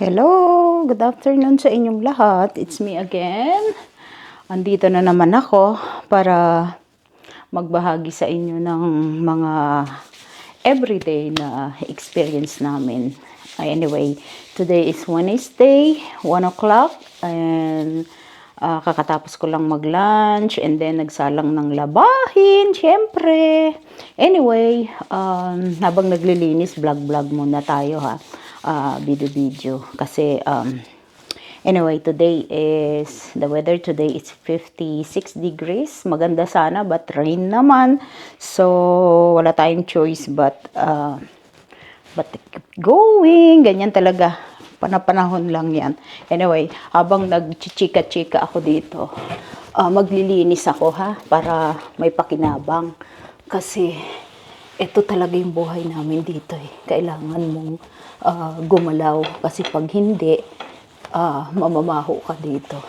Hello, good afternoon sa inyong lahat. It's me again. Andito na naman ako para magbahagi sa inyo ng mga everyday na experience namin. Uh, Anyway, today is Wednesday, 1 o'clock, and ah, kakatapos ko lang mag-lunch, and then nagsalang ng labahin, syempre. Anyway, um, habang naglilinis, vlog-vlog muna tayo ha. Ah, video-video. Kasi, um, Anyway, today is, the weather today is 56 degrees. Maganda sana, but rain naman. So, wala tayong choice but, uh, but keep going. Ganyan talaga. Panapanahon lang yan. Anyway, habang nagchichika-chika ako dito, ah, maglilinis ako ha, para may pakinabang. Kasi, ito talaga yung buhay namin dito eh. Kailangan mong ah, gumalaw. Kasi pag hindi, ah, mamamaho ka dito.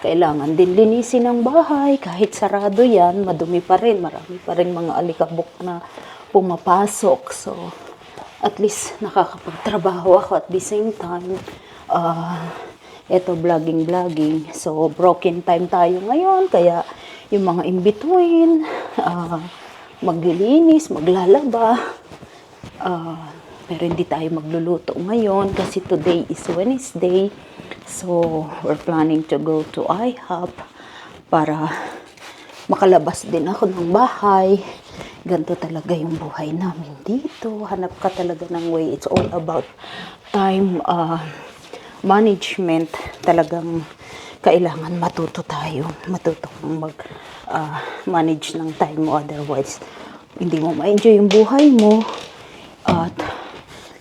Kailangan din linisin ang bahay. Kahit sarado yan, madumi pa rin. Marami pa rin mga alikabok na pumapasok. So, at least nakakapagtrabaho ako at the same time. ah eto vlogging-vlogging. So, broken time tayo ngayon. Kaya, yung mga in-between, ah, maglilinis, maglalaba, Ah, pero hindi tayo magluluto ngayon kasi today is Wednesday. So, we're planning to go to IHOP para makalabas din ako ng bahay. Ganto talaga yung buhay namin dito. Hanap ka talaga ng way. It's all about time uh, management. Talagang kailangan matuto tayo. Matuto kang mag uh, manage ng time mo. Otherwise, hindi mo ma-enjoy yung buhay mo. At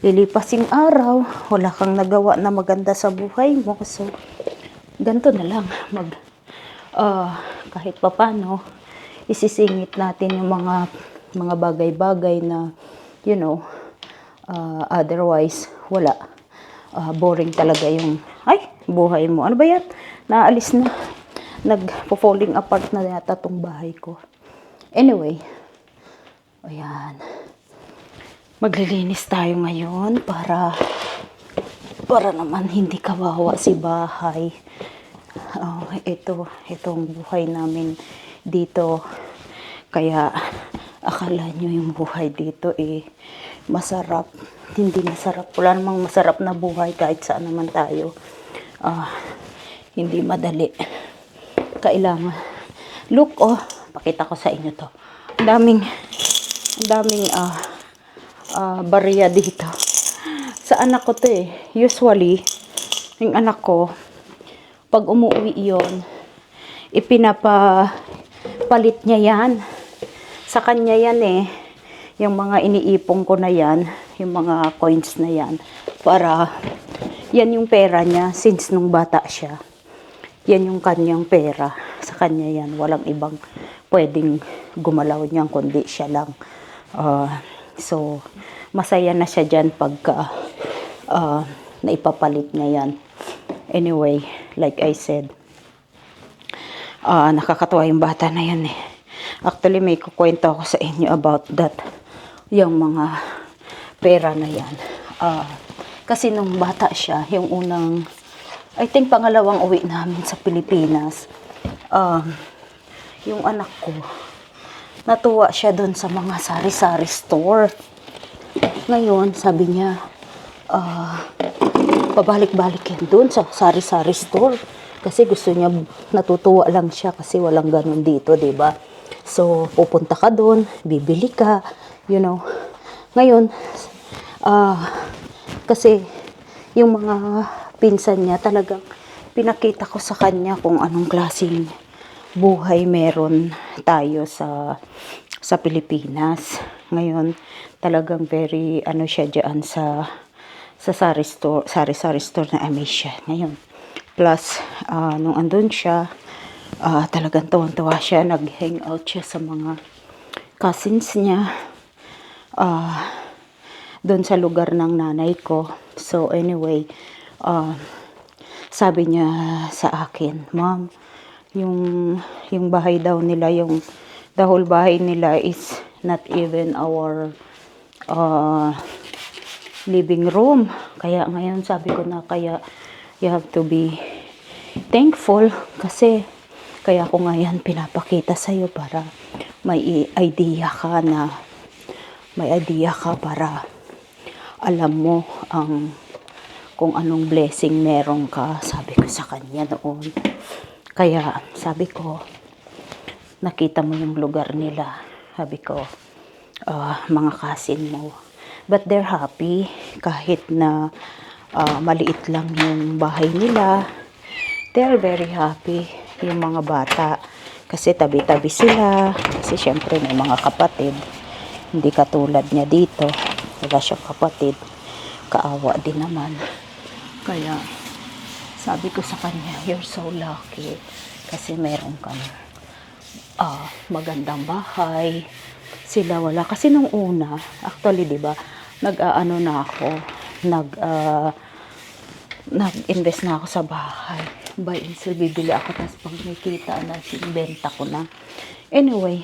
lilipas yung araw, wala kang nagawa na maganda sa buhay mo. So, ganito na lang. Mag, ah, kahit papano, isisingit natin yung mga mga bagay-bagay na, you know, ah, otherwise, wala. Ah, boring talaga yung, ay, buhay mo. Ano ba yan? Naalis na. Nag-falling apart na yata tong bahay ko. Anyway, ayan maglilinis tayo ngayon para para naman hindi kawawa si bahay. Oh, ito, itong buhay namin dito. Kaya akala nyo yung buhay dito eh masarap. Hindi masarap. Wala namang masarap na buhay kahit saan naman tayo. Ah, hindi madali. Kailangan. Look, oh, pakita ko sa inyo to. Ang daming, ang daming, ah, ah, barya dito. Sa anak ko to eh. Usually, yung anak ko, pag umuwi yon ipinapapalit niya yan. Sa kanya yan eh. Yung mga iniipong ko na yan, yung mga coins na yan, para yan yung pera niya since nung bata siya. Yan yung kanyang pera. Sa kanya yan. Walang ibang pwedeng gumalaw niyan kundi siya lang. Ah, so, masaya na siya dyan pagka ah, naipapalit niya yan. Anyway, like I said, ah nakakatawa yung bata na yan eh. Actually, may kukwento ako sa inyo about that. Yung mga pera na yan. Ah, kasi nung bata siya, yung unang, I think pangalawang uwi namin sa Pilipinas, um, yung anak ko, natuwa siya doon sa mga sari-sari store. Ngayon, sabi niya, ah, pabalik-balik yan doon sa sari-sari store. Kasi gusto niya, natutuwa lang siya kasi walang ganun dito, di ba? So, pupunta ka doon, bibili ka, you know. Ngayon, ah, kasi yung mga pinsan niya talagang pinakita ko sa kanya kung anong klaseng buhay meron tayo sa sa Pilipinas. Ngayon, talagang very ano siya diyan sa sa sari store, sari sari store na Amisha. Ngayon, plus ah, nung andun siya, ah, talagang tuwang-tuwa siya, nag-hangout siya sa mga cousins niya. Ah, doon sa lugar ng nanay ko. So anyway, ah, sabi niya sa akin, Ma'am, yung, yung bahay daw nila, yung the whole bahay nila is not even our uh, living room. Kaya ngayon sabi ko na kaya you have to be thankful kasi kaya ko ngayon pinapakita sa'yo para may idea ka na may idea ka para alam mo ang kung anong blessing meron ka sabi ko sa kanya noon. Kaya sabi ko nakita mo yung lugar nila. Sabi ko ah, mga kasin mo. But they're happy. Kahit na ah, maliit lang yung bahay nila they're very happy yung mga bata. Kasi tabi-tabi sila. Kasi syempre may mga kapatid. Hindi katulad niya dito. Wala siyang kapatid. Kaawa din naman kaya sabi ko sa kanya you're so lucky kasi meron kang ah, magandang bahay sila wala kasi nung una actually 'di ba nag-aano na ako nag ah, nag-invest na ako sa bahay. Buy and sell, bibili ako. Tapos pag may kita na, sinibenta ko na. Anyway,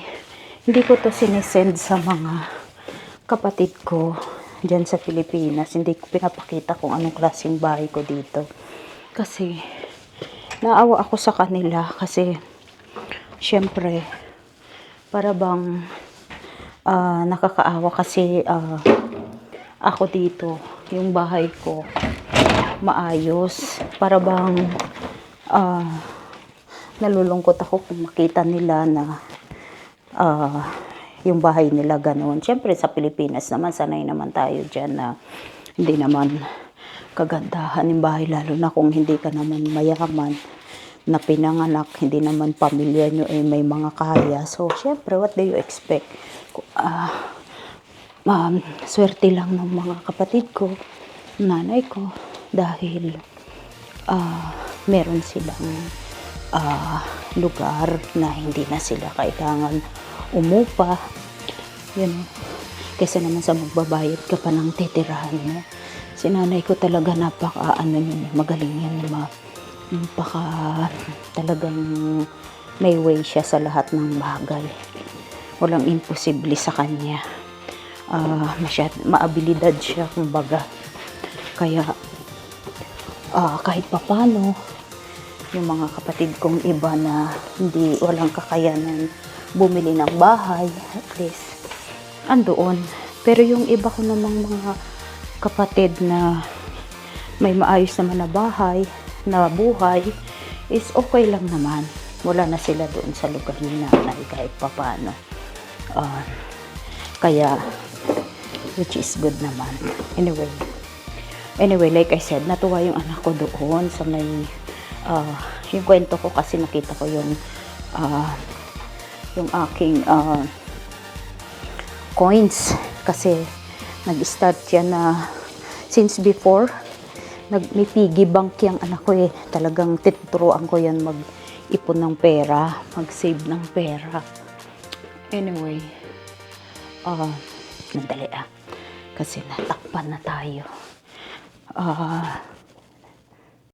hindi ko to sinesend sa mga kapatid ko dyan sa Pilipinas. Hindi ko pinapakita kung anong klaseng bahay ko dito. Kasi, naawa ako sa kanila kasi, syempre, para bang ah, nakakaawa kasi ah, ako dito, yung bahay ko, maayos. Para bang ah, nalulungkot ako kung makita nila na ah, yung bahay nila ganoon. Siyempre sa Pilipinas naman, sanay naman tayo dyan na hindi naman kagandahan yung bahay, lalo na kung hindi ka naman mayaman na pinanganak, hindi naman pamilya nyo eh may mga kaya. So, syempre, what do you expect? Ah, um, swerte lang ng mga kapatid ko, nanay ko, dahil ah, meron silang ah, lugar na hindi na sila kailangan umupa. Yun. Kesa naman sa magbabayad ka pa ng titirahan mo. Si nanay ko talaga napaka ano yun, magaling yan ma napaka talagang may way siya sa lahat ng bagay. Walang imposible sa kanya. Ah, masyad, maabilidad siya kumbaga. Kaya ah, kahit papano yung mga kapatid kong iba na hindi walang kakayanan bumili ng bahay at least andoon. Pero yung iba ko namang mga kapatid na may maayos naman na bahay na buhay is okay lang naman. Wala na sila doon sa lugar ni nanay kahit papano Ah, kaya which is good naman. Anyway Anyway, like I said, natuwa yung anak ko doon sa may, ah, yung kwento ko kasi nakita ko yung, ah, yung aking ah, coins. Kasi, nag-start yan na, since before, nag, may piggy bank yung anak ko eh. Talagang tinuturuan ko yan mag-ipon ng pera, mag-save ng pera. Anyway, ah, mandali ah. Kasi natakpan na tayo. Ah,